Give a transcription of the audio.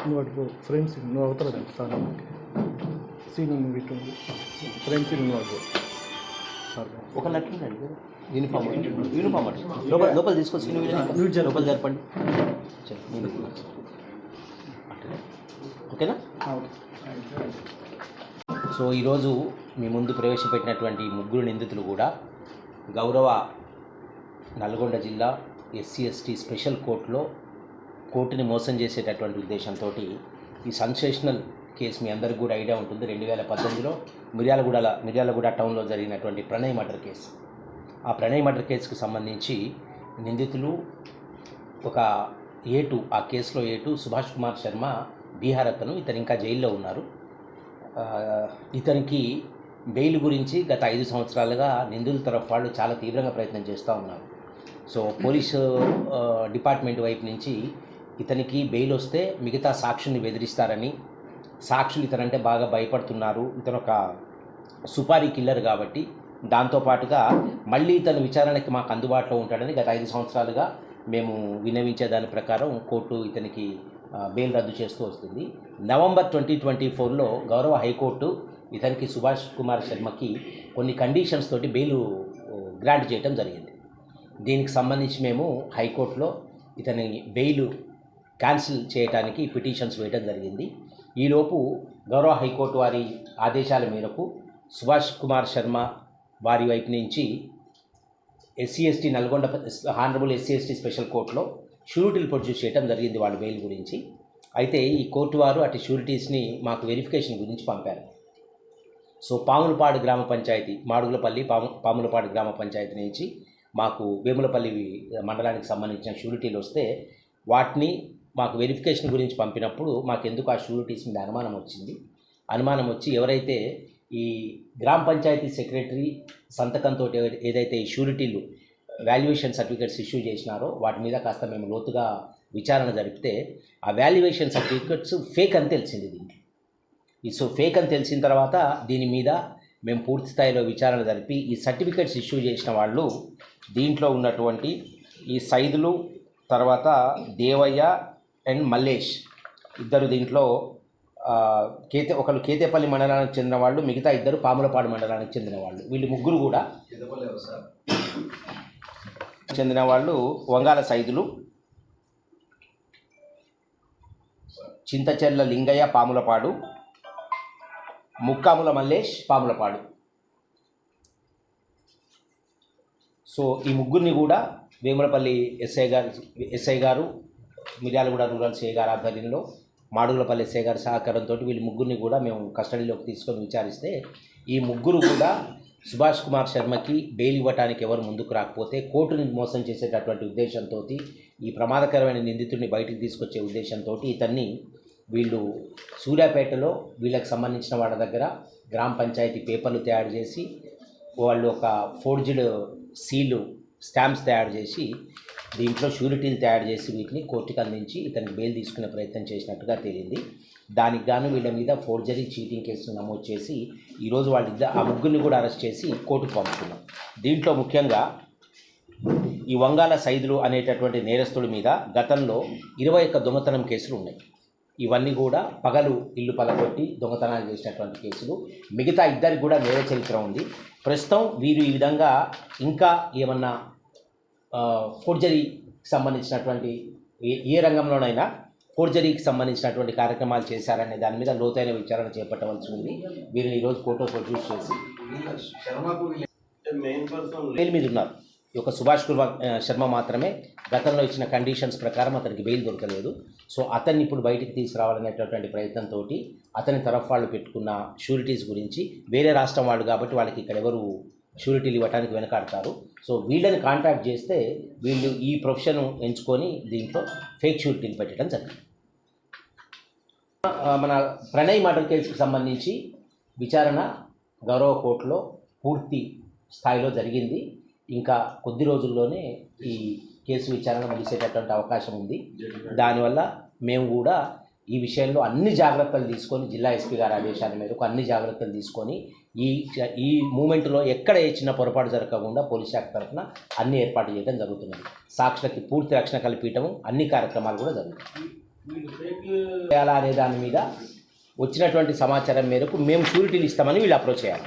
నువ్వు అటు ఫ్రెండ్స్ నువ్వు అవుతారు కదా సార్ సీన్ నువ్వు ఇటు ఫ్రెండ్స్ నువ్వు అటు సార్ ఒక లెటర్ అండి యూనిఫామ్ యూనిఫామ్ అటు లోపల లోపల తీసుకొచ్చి నువ్వు లోపల జరపండి. ఓకేనా సో ఈరోజు మీ ముందు ప్రవేశపెట్టినటువంటి ముగ్గురు నిందితులు కూడా గౌరవ నల్గొండ జిల్లా ఎస్సీ ఎస్టీ స్పెషల్ కోర్టులో కోర్టుని మోసం చేసేటటువంటి ఉద్దేశంతో ఈ సన్సేషనల్ కేసు మీ అందరికి కూడా ఐడియా ఉంటుంది. రెండు వేల పద్దెనిమిదిలో మిర్యాలగూడ మిర్యాలగూడ టౌన్లో జరిగినటువంటి ప్రణయ్ మర్డర్ కేసు. ఆ ప్రణయ్ మర్డర్ కేసుకు సంబంధించి నిందితులు ఒక ఏటు ఆ కేసులో ఏటు సుభాష్ కుమార్ శర్మ బీహార్ అతను ఇతను ఇంకా జైల్లో ఉన్నారు. ఇతనికి బెయిల్ గురించి గత ఐదు సంవత్సరాలుగా నిందితుల తరఫు వాళ్ళు చాలా తీవ్రంగా ప్రయత్నం చేస్తూ ఉన్నారు. సో పోలీసు డిపార్ట్మెంట్ వైపు నుంచి ఇతనికి బెయిల్ వస్తే మిగతా సాక్షుల్ని బెదిరిస్తారని సాక్షులు ఇతనంటే బాగా భయపడుతున్నారు. ఇతను ఒక సుపారీ కిల్లర్ కాబట్టి దాంతోపాటుగా మళ్ళీ ఇతను విచారణకి మాకు అందుబాటులో ఉంటాడని గత ఐదు సంవత్సరాలుగా మేము వినవించే దాని ప్రకారం కోర్టు ఇతనికి బెయిల్ రద్దు చేస్తూ వస్తుంది. నవంబర్ ట్వంటీ ట్వంటీ ఫోర్లో గౌరవ హైకోర్టు ఇతనికి సుభాష్ కుమార్ శర్మకి కొన్ని కండిషన్స్ తోటి బెయిల్ గ్రాంట్ చేయటం జరిగింది. దీనికి సంబంధించి మేము హైకోర్టులో ఇతని బెయిల్ క్యాన్సిల్ చేయడానికి పిటిషన్స్ వేయడం జరిగింది. ఈలోపు గౌరవ హైకోర్టు వారి ఆదేశాల మేరకు సుభాష్ కుమార్ శర్మ వారి వైపు నుంచి SC ST Nalgonda honourable SC ST special కోర్టులో షూరిటీలు ప్రొడ్యూస్ చేయడం జరిగింది వాళ్ళ బెయిల్ గురించి. అయితే ఈ కోర్టు వారు అటు షూరిటీస్ని మాకు వెరిఫికేషన్ గురించి పంపారు. సో పాములపాడు గ్రామ పంచాయతీ మాడుగులపల్లి పాము పాములపాడు గ్రామ పంచాయతీ నుంచి మాకు వేములపల్లి మండలానికి సంబంధించిన షూరిటీలు వస్తే వాటిని మాకు వెరిఫికేషన్ గురించి పంపినప్పుడు మాకు ఎందుకు ఆ షూరిటీస్ మీద అనుమానం వచ్చింది? అనుమానం వచ్చి ఎవరైతే ఈ గ్రామ పంచాయతీ సెక్రటరీ సంతకంతో ఏదైతే ఈ షూరిటీలు వాల్యుయేషన్ సర్టిఫికేట్స్ ఇష్యూ చేసినారో వాటి మీద కాస్త మేము లోతుగా విచారణ జరిపితే ఆ వాల్యుయేషన్ సర్టిఫికేట్స్ ఫేక్ అని తెలిసింది దీనికి. సో ఫేక్ అని తెలిసిన తర్వాత దీని మీద మేము పూర్తి స్థాయిలో విచారణ జరిపి ఈ సర్టిఫికేట్స్ ఇష్యూ చేసిన వాళ్ళు దీంట్లో ఉన్నటువంటి ఈ సైదులు తర్వాత దేవయ్య అండ్ మల్లేష్ ఇద్దరు దీంట్లో కేతే ఒకరు కేతేపల్లి మండలానికి చెందిన వాళ్ళు మిగతా ఇద్దరు పాములపాడు మండలానికి చెందిన వాళ్ళు. వీళ్ళు ముగ్గురు కూడా చెందిన వాళ్ళు వంగాల సైదులు. చింతచెర్ల లింగయ్య పాములపాడు. ముక్కాముల మల్లేష్ పాములపాడు సో ఈ ముగ్గురిని కూడా వేములపల్లి ఎస్ఐ గారు ఎస్ఐ గారు మిర్యాలగూడ రూరల్ సిఐ గారి ఆధ్వర్యంలో మాడుగులపల్లి ఎస్ఐ గారి సహకారంతో వీళ్ళ ముగ్గురిని కూడా మేము కస్టడీలోకి తీసుకొని విచారిస్తే ఈ ముగ్గురు కూడా సుభాష్ కుమార్ శర్మకి బెయిల్ ఇవ్వటానికి ఎవరు ముందుకు రాకపోతే కోర్టుని మోసం చేసేటటువంటి ఉద్దేశంతో ఈ ప్రమాదకరమైన నిందితుడిని బయటికి తీసుకొచ్చే ఉద్దేశంతో ఇతన్ని వీళ్ళు సూర్యాపేటలో వీళ్ళకి సంబంధించిన వాళ్ళ దగ్గర గ్రామ పంచాయతీ పేపర్లు తయారు చేసి వాళ్ళు ఒక ఫోర్జ్డ్ సీలు స్టాంప్స్ తయారు చేసి దీంట్లో షూరిటీలు తయారు చేసి వీటిని కోర్టుకు అందించి ఇతనికి బెయిల్ తీసుకునే ప్రయత్నం చేసినట్టుగా తేలింది. దానికి గాను వీళ్ళ మీద ఫోర్జరీ చీటింగ్ కేసులు నమోదు చేసి ఈరోజు వాళ్ళిద్దరు ఆ ముగ్గురిని కూడా అరెస్ట్ చేసి కోర్టుకు పంపుతున్నాం దీంట్లో ముఖ్యంగా ఈ వంగాల సైదులు అనేటటువంటి నేరస్తుడి మీద గతంలో ఇరవై ఒక్క దొంగతనం కేసులు ఉన్నాయి. ఇవన్నీ కూడా పగలు ఇల్లు పలగొట్టి దొంగతనాలు చేసినటువంటి కేసులు. మిగతా ఇద్దరికి కూడా నేర చరిత్ర ఉంది. ప్రస్తుతం వీరు ఈ విధంగా ఇంకా ఏమన్నా ఫోర్జరీకి సంబంధించినటువంటి ఏ ఏ రంగంలోనైనా ఫోర్జరీకి సంబంధించినటువంటి కార్యక్రమాలు చేశారనే దాని మీద లోతైన విచారణ చేపట్టవలసి ఉంది. వీరిని ఈరోజు కోర్టులో ప్రొడ్యూస్ చేసి మీద ఉన్నారు. యొక్క సుభాష్ కుమార్ శర్మ మాత్రమే గతంలో ఇచ్చిన కండిషన్స్ ప్రకారం అతనికి బెయిల్ దొరకలేదు. సో అతన్ని ఇప్పుడు బయటికి తీసుకురావాలనేటటువంటి ప్రయత్నంతో అతని తరఫు వాళ్ళు పెట్టుకున్న షూరిటీస్ గురించి వేరే రాష్ట్రం వాళ్ళు కాబట్టి వాళ్ళకి ఇక్కడ ఎవరు షూరిటీలు ఇవ్వడానికి వెనకాడతారు. సో వీళ్ళని కాంటాక్ట్ చేస్తే వీళ్ళు ఈ ప్రొఫెషన్ ఎంచుకొని దీంట్లో ఫేక్ షూరిటీలు పెట్టడం జరిగింది. మన ప్రణయ్ మర్డర్ కేసుకు సంబంధించి విచారణ గౌరవ కోర్టులో పూర్తి స్థాయిలో జరిగింది. ఇంకా కొద్ది రోజుల్లోనే ఈ కేసు విచారణ ముగిసేటటువంటి అవకాశం ఉంది. దానివల్ల మేము కూడా ఈ విషయంలో అన్ని జాగ్రత్తలు తీసుకొని జిల్లా ఎస్పీ గారి ఆదేశాల మేరకు అన్ని జాగ్రత్తలు తీసుకొని ఈ ఈ మూమెంట్లో ఎక్కడ ఏ చిన్న పొరపాటు జరగకుండా పోలీస్ శాఖ తరఫున అన్ని ఏర్పాటు చేయడం జరుగుతున్నది. సాక్షులకి పూర్తి రక్షణ కల్పించడం అన్ని కార్యక్రమాలు కూడా జరుగుతాయి. చేయాలా అనే దాని మీద వచ్చినటువంటి సమాచారం మేరకు మేము షూరిటీలు ఇస్తామని వీళ్ళు అప్రోచ్ చేయాలి.